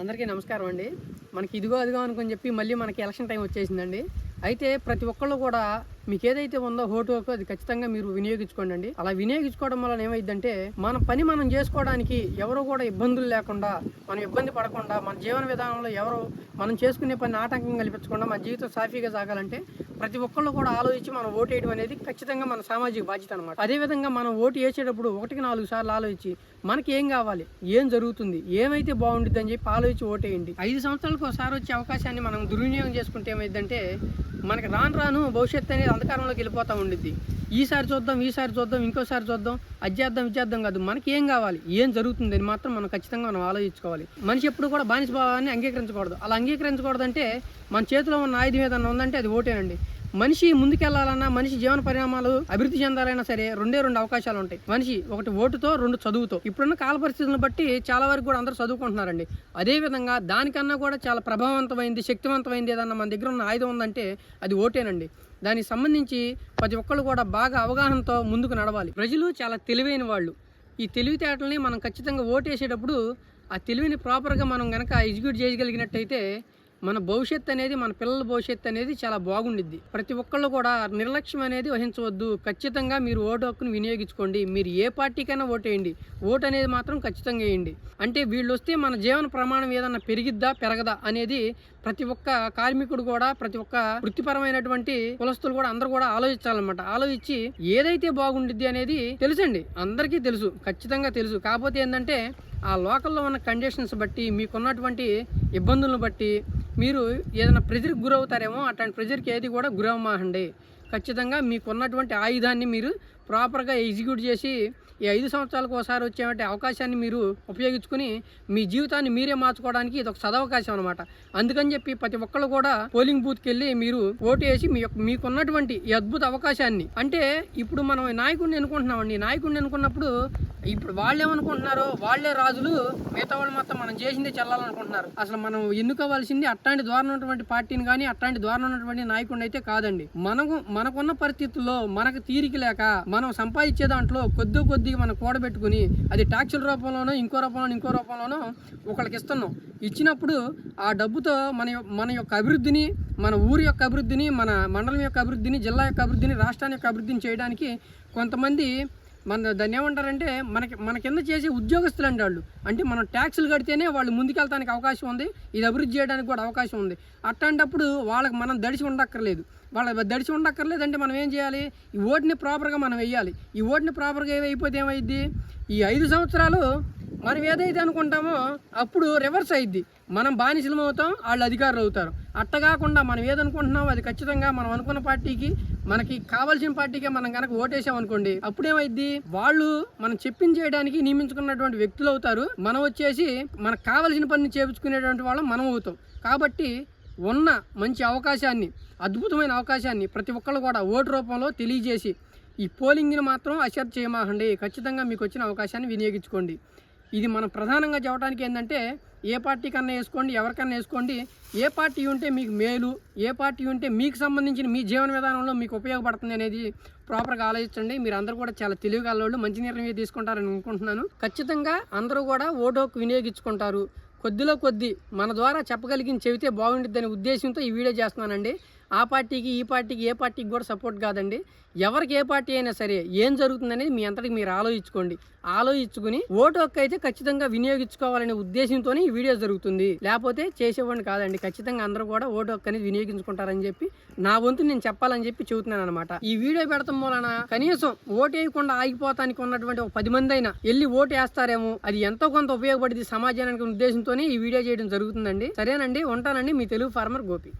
అందరికీ నమస్కారం అండి. మనకి ఇదిగో అదిగో అనుకుని చెప్పి మళ్ళీ మనకి ఎలక్షన్ టైం వచ్చేసిందండి. అయితే ప్రతి ఒక్కళ్ళు కూడా మీకు ఏదైతే ఉందో ఓటు అది ఖచ్చితంగా మీరు వినియోగించుకోండి అలా వినియోగించుకోవడం వల్ల ఏమైందంటే మన పని మనం చేసుకోవడానికి ఎవరు కూడా ఇబ్బందులు లేకుండా మనం ఇబ్బంది పడకుండా మన జీవన విధానంలో ఎవరు మనం చేసుకునే పని ఆటంకం కల్పించకుండా మన జీవితం సాఫీగా సాగాలంటే ప్రతి ఒక్కళ్ళు కూడా ఆలోచించి మనం ఓటు వేయడం అనేది ఖచ్చితంగా మన సామాజిక బాధ్యత అనమాట అదేవిధంగా మనం ఓటు వేసేటప్పుడు ఒకటికి నాలుగు సార్లు ఆలోచించి మనకి ఏం కావాలి ఏం జరుగుతుంది ఏమైతే బాగుంటుంది అని చెప్పి ఆలోచించి ఓటేయండి ఐదు సంవత్సరాలకు ఒకసారి వచ్చే అవకాశాన్ని మనం దుర్వినియోగం చేసుకుంటే ఏమైందంటే మనకి రాను రాను భవిష్యత్తు అనేది అంధకారంలోకి వెళ్ళిపోతూ ఉండిద్ది. ఈసారి చూద్దాం ఈసారి చూద్దాం ఇంకోసారి చూద్దాం. అది చేద్దాం ఇది చేద్దాం కాదు. మనకి ఏం కావాలి? ఏం జరుగుతుంది అని మాత్రం మనం ఖచ్చితంగా మనం ఆలోచించుకోవాలి. మనిషి ఎప్పుడు కూడా బానిస భావాన్ని అంగీకరించకూడదు. అలా అంగీకరించకూడదంటే మన చేతిలో ఉన్న ఆయుధం ఏదన్నా ఉందంటే అది ఓటేనండి. మనిషి ముందుకెళ్ళాలన్నా మనిషి జీవన పరిణామాలు అభివృద్ధి చెందాలైనా సరే రెండే రెండు అవకాశాలు ఉంటాయి. మనిషి ఒకటి ఓటుతో రెండు చదువుతో. ఇప్పుడున్న కాల పరిస్థితులను బట్టి చాలా వరకు కూడా అందరూ చదువుకుంటున్నారండి. అదే విధంగా దానికన్నా కూడా చాలా ప్రభావవంతమైంది శక్తివంతమైంది ఏదన్నా మన దగ్గర ఉన్న ఆయుధం ఉందంటే అది ఓటేనండి. దానికి సంబంధించి ప్రతి ఒక్కళ్ళు కూడా బాగా అవగాహనతో ముందుకు నడవాలి. ప్రజలు చాలా తెలివైన వాళ్ళు. ఈ తెలివితేటల్ని మనం ఖచ్చితంగా ఓటేసేటప్పుడు ఆ తెలివిని ప్రాపర్గా మనం కనుక ఎగ్జిక్యూట్ చేయగలిగినట్టయితే మన భవిష్యత్తు అనేది మన పిల్లల భవిష్యత్తు అనేది చాలా బాగుండిద్ది. ప్రతి ఒక్కళ్ళు కూడా నిర్లక్ష్యం అనేది వహించవద్దు. ఖచ్చితంగా మీరు ఓటు హక్కును వినియోగించుకోండి. మీరు ఏ పార్టీకైనా ఓటేయండి. ఓటు అనేది మాత్రం ఖచ్చితంగా వేయండి. అంటే వీళ్ళు వస్తే మన జీవన ప్రమాణం ఏదన్నా పెరిగిద్దా పెరగదా అనేది ప్రతి ఒక్క కార్మికుడు కూడా ప్రతి ఒక్క వృత్తిపరమైనటువంటి కులస్తులు కూడా అందరూ కూడా ఆలోచించాలన్నమాట. ఆలోచించి ఏదైతే బాగుండిద్ది అనేది తెలుసండి. అందరికీ తెలుసు. ఖచ్చితంగా తెలుసు. కాకపోతే ఏంటంటే ఆ లోకల్లో ఉన్న కండిషన్స్ బట్టి మీకున్నటువంటి ఇబ్బందులను బట్టి మీరు ఏదైనా ప్రెజర్కి గురవుతారేమో అట్లాంటి ప్రెజర్కి ఏది కూడా గురవమాహండి ఖచ్చితంగా మీకున్నటువంటి ఆయుధాన్ని మీరు ప్రాపర్గా ఎగ్జిక్యూట్ చేసి ఈ ఐదు సంవత్సరాలకు ఒకసారి వచ్చేటువంటి అవకాశాన్ని మీరు ఉపయోగించుకుని మీ జీవితాన్ని మీరే మార్చుకోవడానికి ఇది ఒక సదవకాశం అనమాట అందుకని చెప్పి ప్రతి ఒక్కళ్ళు కూడా పోలింగ్ బూత్కి వెళ్ళి మీరు ఓటు వేసి మీ యొక్క మీకున్నటువంటి ఈ అద్భుత అవకాశాన్ని అంటే ఇప్పుడు మనం నాయకుడిని ఎన్నుకుంటున్నామండి. నాయకుడిని ఎన్నుకున్నప్పుడు ఇప్పుడు వాళ్ళు ఏమనుకుంటున్నారు వాళ్ళే రాజులు మిగతా వాళ్ళు మొత్తం మనం చేసిందే చెల్లాలనుకుంటున్నారు. అసలు మనం ఎన్నుకోవాల్సింది అట్లాంటి ద్వారా ఉన్నటువంటి పార్టీని కానీ అట్లాంటి ద్వారా ఉన్నటువంటి నాయకుడిని అయితే కాదండి. మనకు మనకున్న పరిస్థితుల్లో మనకు తీరిక లేక మనం సంపాదించే దాంట్లో కొద్ది కొద్దిగా మనం కూడబెట్టుకుని అది ట్యాక్సుల రూపంలోనో ఇంకో రూపంలోనో ఇంకో రూపంలోనో ఒకళ్ళకి ఇస్తున్నాం. ఇచ్చినప్పుడు ఆ డబ్బుతో మన మన యొక్క అభివృద్ధిని మన ఊరి యొక్క అభివృద్ధిని మన మండలం యొక్క అభివృద్ధిని జిల్లా యొక్క అభివృద్ధిని రాష్ట్రాన్ని యొక్క అభివృద్ధిని చేయడానికి కొంతమంది మన దాన్ని ఏమంటారంటే మనకి మన కింద చేసే ఉద్యోగస్తులు అంటే వాళ్ళు. అంటే మనం ట్యాక్సులు కడితేనే వాళ్ళు ముందుకెళ్తానికి అవకాశం ఉంది ఇది అభివృద్ధి చేయడానికి కూడా అవకాశం ఉంది. అట్లాంటప్పుడు వాళ్ళకి మనం దడిచి ఉండక్కర్లేదు. వాళ్ళ దడిచి ఉండక్కర్లేదు అంటే మనం ఏం చేయాలి? ఈ ఓటుని ప్రాపర్గా మనం వేయాలి ఈ ఓటుని ప్రాపర్గా అయిపోతే ఏమైద్ది? ఈ ఐదు సంవత్సరాలు మనం ఏదైతే అనుకుంటామో అప్పుడు రివర్స్ అయింది మనం బానిసలం అవుతాం వాళ్ళు అధికారులు అవుతారు. అట్ట కాకుండా మనం ఏదనుకుంటున్నామో అది ఖచ్చితంగా మనం అనుకున్న పార్టీకి మనకి కావాల్సిన పార్టీకే మనం కనుక ఓటేసాం అనుకోండి అప్పుడేమైద్ది? వాళ్ళు మనం చెప్పింది చేయడానికి నియమించుకున్నటువంటి వ్యక్తులు అవుతారు. మనం వచ్చేసి మనకు కావాల్సిన పనిని చేపించుకునేటువంటి వాళ్ళం మనం అవుతాం. కాబట్టి ఉన్న మంచి అవకాశాన్ని అద్భుతమైన అవకాశాన్ని ప్రతి ఒక్కళ్ళు కూడా ఓటు రూపంలో తెలియజేసి ఈ పోలింగ్ని మాత్రం అశ్రద్ధ చేయమాకండి. ఖచ్చితంగా మీకు వచ్చిన అవకాశాన్ని వినియోగించుకోండి. ఇది మనం ప్రధానంగా చెప్పడానికి ఏంటంటే ఏ పార్టీ కన్నా వేసుకోండి ఎవరికన్నా వేసుకోండి ఏ పార్టీ ఉంటే మీకు మేలు ఏ పార్టీ ఉంటే మీకు సంబంధించిన మీ జీవన విధానంలో మీకు ఉపయోగపడుతుంది అనేది ప్రాపర్గా ఆలోచించండి. మీరు అందరూ కూడా చాలా తెలివిగలవాళ్ళు మంచి నిర్ణయం తీసుకుంటారని అనుకుంటున్నాను. ఖచ్చితంగా అందరూ కూడా ఓటు హక్కు వినియోగించుకుంటారు. కొద్దిలో కొద్ది మన ద్వారా చెప్పగలిగిన చెబితే బాగుండిద్దనే ఉద్దేశంతో ఈ వీడియో చేస్తున్నానండి. ఆ పార్టీకి ఈ పార్టీకి ఏ పార్టీకి కూడా సపోర్ట్ కాదండి. ఎవరికి ఏ పార్టీ అయినా సరే ఏం జరుగుతుందనేది మీ అంతటికి మీరు ఆలోచించుకోండి. ఆలోచించుకుని ఓటు హక్కు అయితే ఖచ్చితంగా వినియోగించుకోవాలనే ఉద్దేశంతోనే ఈ వీడియో జరుగుతుంది. లేకపోతే చేసేవాడిని కాదండి. ఖచ్చితంగా అందరూ కూడా ఓటు హక్కు అనేది వినియోగించుకుంటారని చెప్పి నా వంతు నేను చెప్పాలని చెప్పి చెబుతున్నాను అనమాట ఈ వీడియో పెడతాం వలన కనీసం ఓటు వేయకుండా ఆగిపోతానికి ఉన్నటువంటి ఒక పది మంది అయినా వెళ్ళి ఓటు వేస్తారేమో అది ఎంతో కొంత ఉపయోగపడింది సమాజానికి ఉద్దేశంతోనే ఈ వీడియో చేయడం జరుగుతుందండి. సరేనండి ఉంటానండి. మీ తెలుగు ఫార్మర్ గోపి.